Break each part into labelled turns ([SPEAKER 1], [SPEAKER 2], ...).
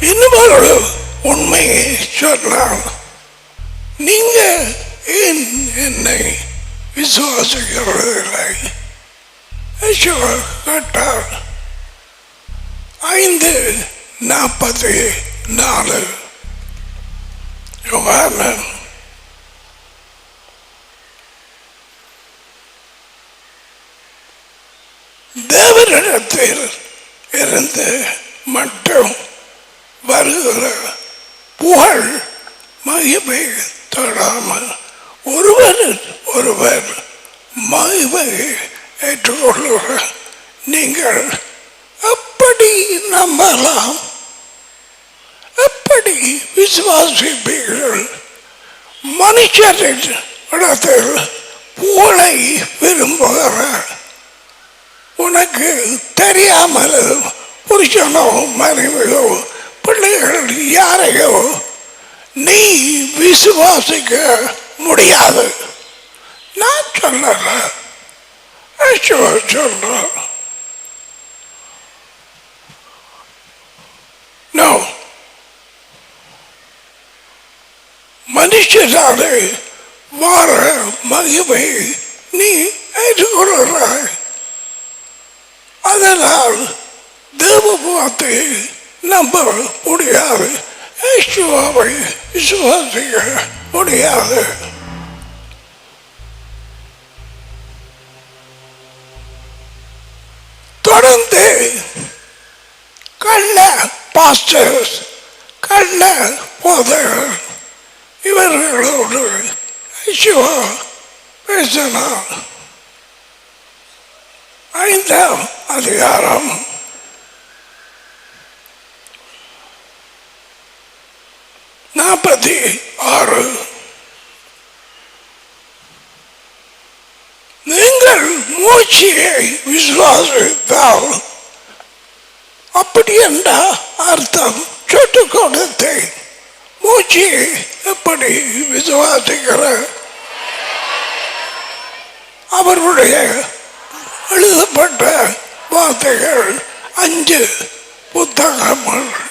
[SPEAKER 1] இன்னும் உண்மையை சொன்னால் நீங்க ஏன் என்னை விசுவாசிக்கிறதில்லை யெகோவா கேட்டார் ஐந்து நாற்பத்தி நாலு. யோகானன் தேவனிடத்தில் இருந்து மகிமை தொடாமல் ஒருவர் ஒருவர் மகிமையை ஏற்றுக்கொள்ளுகிற நீங்கள் அப்படி நம்பலாம். அப்படி விசுவாசிப்பீர்கள். மனுஷரின் இடத்தில் புகழை விரும்புகிறார் உனக்கு தெரியாமல் புருஷனோ மனைவியோ பிள்ளைகள் யாரையோ நீ விசுவாசிக்க முடியாது. நான் சொல்லல. யெகோவா சொல்றேன் மனுஷனாலே வார மகிமை நீ ஏற்றுக்கொள்கிறாய். அதனால் தேவபாத்தை நம்ப முடியாது. யேசுவாவை விசுவாசிக்க முடியாது. தொடர்ந்து கள்ள பாஸ்டர்ஸ் கள்ள போதகர் இவர்களோடு யேசுவா பேசினார். ஐந்தாம் அதிகாரம். நாற்பத்தி ஆறு. நீங்கள் மூச்சியை விசுவாசித்தால் அப்படி என்ற அர்த்தம் சொட்டு கொடுத்து மூச்சியை எப்படி விசுவாசிக்கிற அவருடைய எழுதப்பட்ட வார்த்தைகள் அஞ்சு புத்தகங்கள்.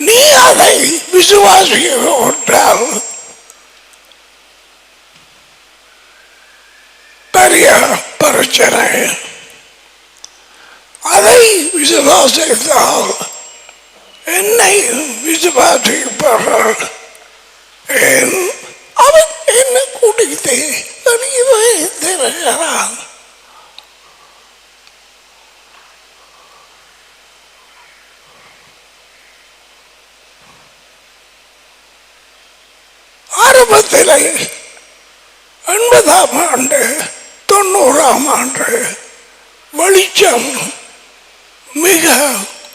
[SPEAKER 1] நீ அதை விசுவாசித்தால் பெரிய பிரச்சனை அதை விசுவாசித்தால் என்னை விசுவாசிப்பார்கள். ஏன் அவன் என்ன குடித்து அறிவே திறகிறான் ஆரம்பத்தில் எண்பதாம் ஆண்டு தொண்ணூறாம் ஆண்டு வெளிச்சம் மிக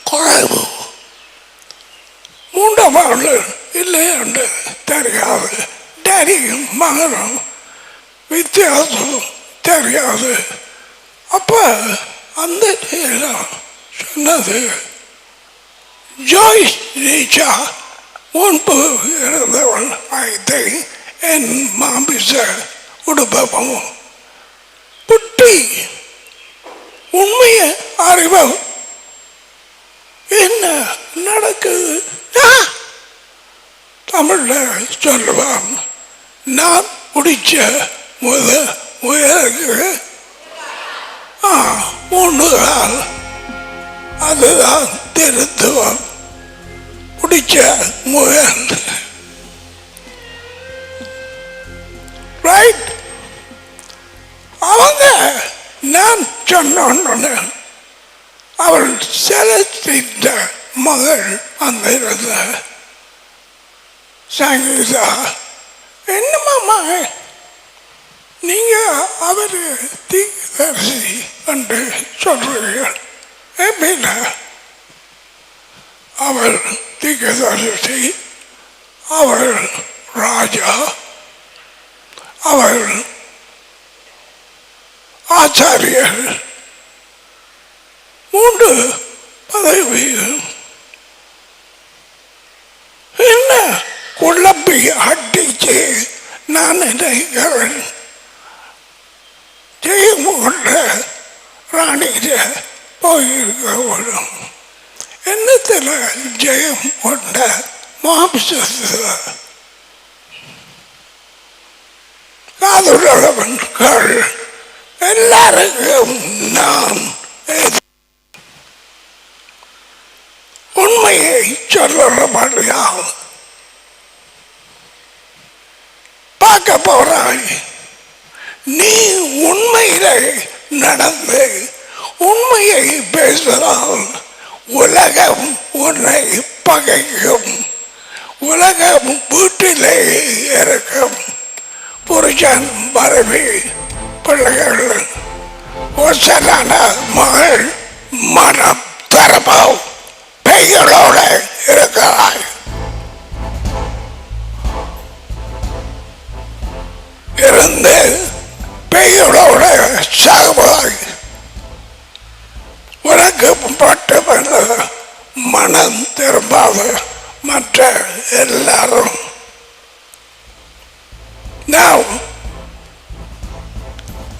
[SPEAKER 1] குறைவு. மூன்றாம் ஆண்டு இல்லையாண்டு தெரியாது. டேரியும் மகனும் வித்தியாசம் தெரியாது. அப்போ அந்த நேரம் சொன்னது ஜாய் ரீச்சா முன்பு இருந்தவள் ஐ திங்க் என் மாமிச உடுப்பமும் புட்டி உண்மைய அறிவம். என்ன நடக்குது? தமிழ தமிழ்ல சொல்லுவான் நான் குடிச்ச முத முயலுக்கு ஆ அதுதான் திருத்துவம். பிடிச்ச முயல். ரைட் நான் சொன்னோன்னு அவள் செலுத்திட்ட மகள் வந்திருந்த சங்கீதா என்னமாமா நீங்க அவர் தீர்க்கதரிசி என்று சொல்றீர்கள். எப்படின்னா அவர் தீர்க்கதரிசி அவள் ராஜா அவள் ஆச்சாரியர் மூன்று பதவிகள் என்ன குழப்பி அட்டிச்சு நான் நினைக்கிறேன் ஜெயமோகன் ராணிகிட்ட போயிருக்க வேணும். என்ன ஜெயம் கொண்ட மாம்சத்தில்? காதுள்ளவன்கள் எல்லாருக்கும் நான் எது- உண்மையை சொல்லுறபடியால் பார்க்க போறாய். நீ உண்மையிலே நடந்து உண்மையை பேசினால் உலகம் உன்னை பகைக்கும். உலகம் வீட்டிலே இருக்கும். புருஷன் மனைவி பிள்ளைகள் ஒசலான மகள் மனம் தரமாம் பெய்களோட இருக்கிறாய் இருந்து பெய்களோட சாகுவாய் உனக்கு பட்டவன மனம் திரும்பாத மற்ற எல்லாரும். Now,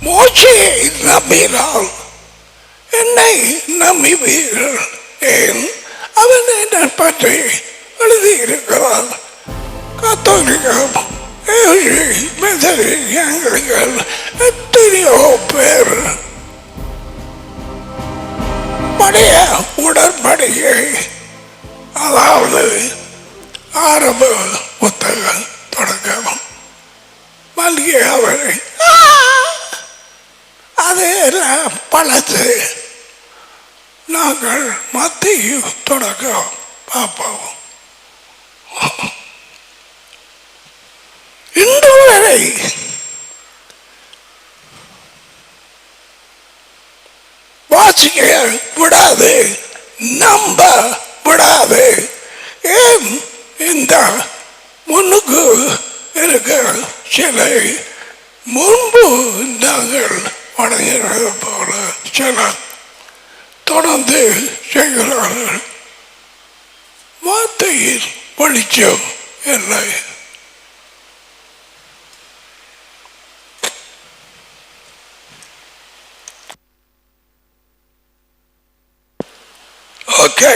[SPEAKER 1] மோசையை நம்பினால் என்னை நம்பிவீர்கள். ஏன்? அவன் என்னை பற்றி எழுதியிருக்கிறான். கத்தோலிக்கம் ஏழை எத்தனையோ பேர். பழைய உடன்படிக்கை அதாவது ஆரம்ப புத்தகம் தொடங்கவும் மல்லிகை அவரை. அது எல்லாம் பழத்து நாங்கள் மத்திய தொடக்க பார்ப்போம். இன்று வரை வாசிக்க விடாது நம்ப விடாது. ஏன் இந்த முன்னுக்கு இருக்க சிலை முன்பு நாங்கள் மனிதர்கள் போல சிலர் தொடர்ந்து செய்கிறார்கள். வார்த்தையில் வெளிச்சம் இல்லை. ஓகே.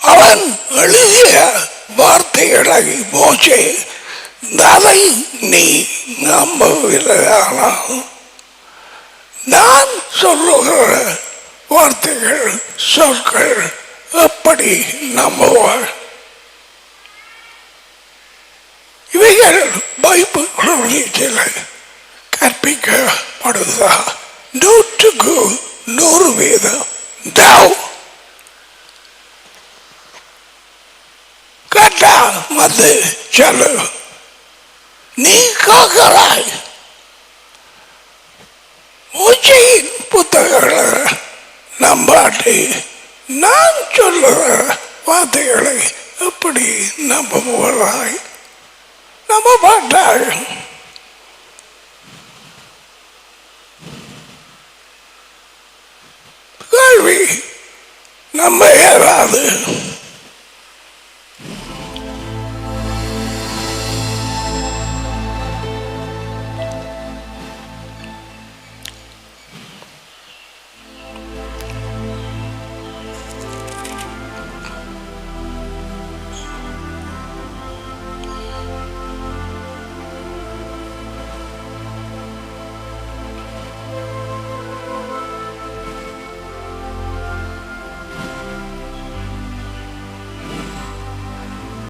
[SPEAKER 1] அவன் எழுதிய வார்த்தைகளை மோசே அதை நீ நம்பவில்லை ஆனால் நான் சொல்லுகிற வார்த்தைகள் சொற்கள் எப்படி நம்புவார்? இவைகள் பைபிள் கற்பிக்கப்படுதா? நூற்றுக்கு நூறு வீதம். தாவ் கேட்டா வந்து சொல்லு நீ காக்கிறாய் மூச்சையின் புத்தகங்களை நம்பாட்டி நான் சொல்லுற வார்த்தைகளை எப்படி நம்ப போகிறாய் நம்ப மாட்டாய் கேள்வி நம்ம ஏறாது.